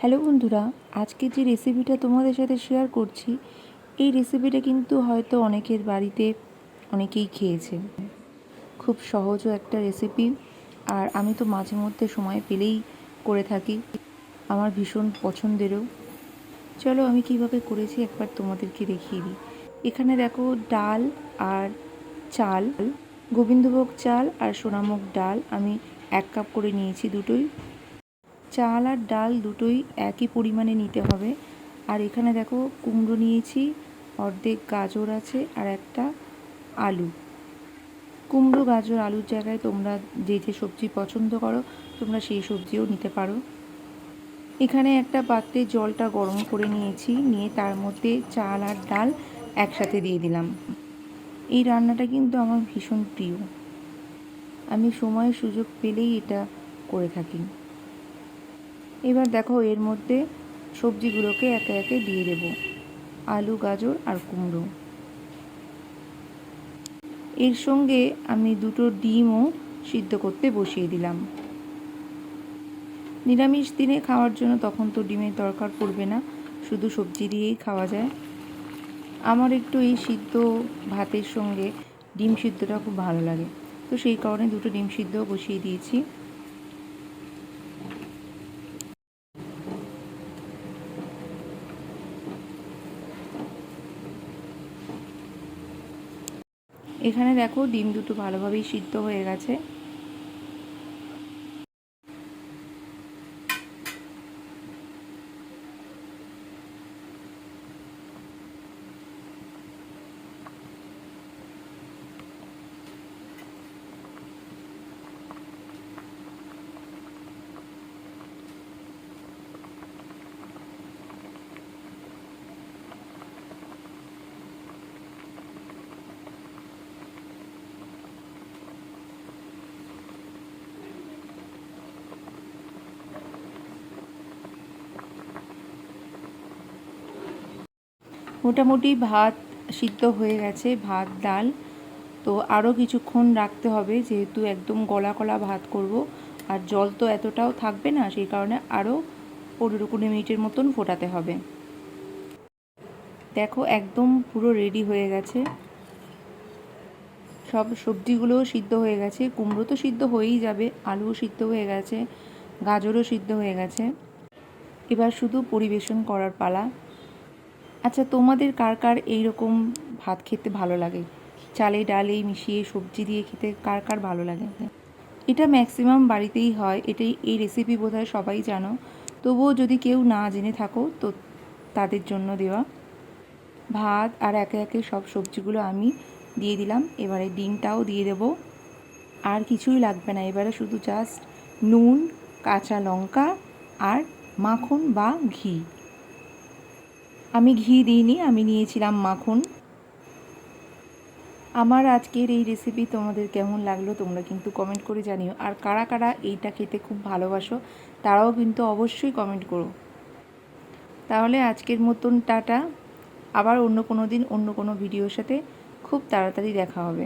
Hello বন্ধুরা, আজকে যে রেসিপিটা তোমাদের সাথে শেয়ার করছি, এই রেসিপিটা কিন্তু হয়তো অনেকের বাড়িতে অনেকেই খেয়েছে। খুব সহজও একটা রেসিপি আর আমি তো মাঝে মধ্যে সময় পেলেই করে থাকি, আমার ভীষণ পছন্দেরও। চলো আমি কীভাবে করেছি একবার তোমাদেরকে দেখিয়ে দিই। এখানে দেখো ডাল আর চাল, গোবিন্দভোগ চাল আর সোনামুগ ডাল আমি এক কাপ করে নিয়েছি দুটোই। চাল আর ডাল দুটোই একই পরিমাণে নিতে হবে। আর এখানে দেখো কুমড়ো নিয়েছি, অর্ধেক গাজর আছে আর একটা আলু। কুমড়ো, গাজর, আলুর জায়গায় তোমরা যে যে সবজি পছন্দ করো, তোমরা সেই সবজিও নিতে পারো। এখানে একটা পাত্রে জলটা গরম করে নিয়েছি, নিয়ে তার মধ্যে চাল আর ডাল একসাথে দিয়ে দিলাম। এই রান্নাটা কিন্তু আমার ভীষণ প্রিয়। আমি সময় সুযোগ পেলেই এটা করে থাকি। এবার দেখো এর মধ্যে সবজিগুলোকে একে একে দিয়ে দেব। আলু, গাজর আর কুমড়ো। এর সঙ্গে আমি দুটো ডিমও সিদ্ধ করতে বসিয়ে দিলাম। নিরামিষ দিনে খাওয়ার জন্য তখন তো ডিমের দরকার পড়বে না, শুধু সবজি দিয়েই খাওয়া যায়। আমার একটু এই সিদ্ধ ভাতের সঙ্গে ডিম সিদ্ধটা খুব ভালো লাগে। তো সেই কারণে দুটো ডিম সিদ্ধও বসিয়ে দিয়েছি। এখানে দেখো ডিম দুটো ভালোভাবেই সিদ্ধ হয়ে গেছে। মোটামুটি ভাত সিদ্ধ হয়ে গেছে, ভাত, ডাল। তো আরও কিছুক্ষণ রাখতে হবে, যেহেতু একদম গলা কলা ভাত করব। আর জল তো এতটাও থাকবে না, সেই কারণে আরও পনেরো কুড়ি মিনিটের মতন ফোটাতে হবে। দেখো, একদম পুরো রেডি হয়ে গেছে। সব সবজিগুলোও সিদ্ধ হয়ে গেছে। কুমড়ো তো সিদ্ধ হয়েই যাবে, আলুও সিদ্ধ হয়ে গেছে, গাজরও সিদ্ধ হয়ে গেছে। এবার শুধু পরিবেশন করার পালা। আচ্ছা তোমাদের কার কার এইরকম ভাত খেতে ভালো লাগে? চালে ডালে মিশিয়ে সবজি দিয়ে খেতে কার কার ভালো লাগে? এটা ম্যাক্সিমাম বাড়িতেই হয়, এটাই, এই রেসিপি বোধহয় সবাই জানো। তবুও যদি কেউ না জেনে থাকো, তো তাদের জন্য দেওয়া। ভাত আর একে একে সব সবজিগুলো আমি দিয়ে দিলাম, এবারে ডিমটাও দিয়ে দেব। আর কিছুই লাগবে না, এবারে শুধু জাস্ট নুন, কাঁচা লঙ্কা আর মাখন বা ঘি। আমি ঘি দিইনি, আমি নিয়েছিলাম মাখন। আমার আজকের এই রেসিপি তোমাদের কেমন লাগল তোমরা কিন্তু কমেন্ট করে জানিও। আর কারা কারা এইটা খেতে খুব ভালোবাসো, তারাও কিন্তু অবশ্যই কমেন্ট করো। তাহলে আজকের মতন টাটা। আবার অন্য কোনো দিন, অন্য কোনো ভিডিওর সাথে খুব তাড়াতাড়ি দেখা হবে।